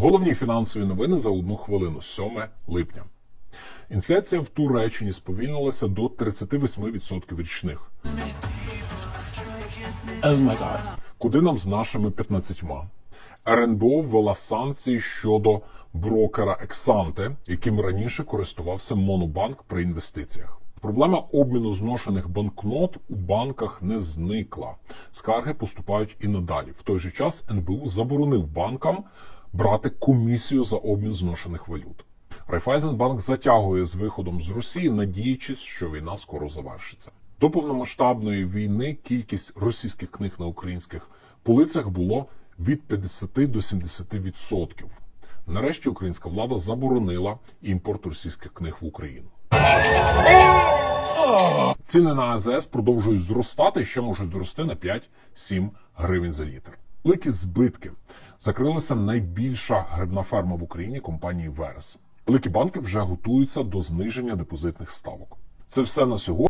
Головні фінансові новини за одну хвилину, 7 липня. Інфляція в Туреччині сповільнилася до 38% річних. Oh. Куди нам з нашими 15? РНБО ввела санкції щодо брокера Ексанте, яким раніше користувався Монобанк при інвестиціях. Проблема обміну зношених банкнот у банках не зникла. Скарги поступають і надалі. В той же час НБУ заборонив банкам брати комісію за обмін зношених валют. Райфайзенбанк затягує з виходом з Росії, надіючись, що війна скоро завершиться. До повномасштабної війни кількість російських книг на українських полицях було від 50 до 70%. Нарешті українська влада заборонила імпорт російських книг в Україну. Ціни на АЗС продовжують зростати ще можуть зрости на 5-7 гривень за літр. Великі збитки. Закрилася найбільша грибна ферма в Україні компанії Верес. Великі банки вже готуються до зниження депозитних ставок. Це все на сьогодні.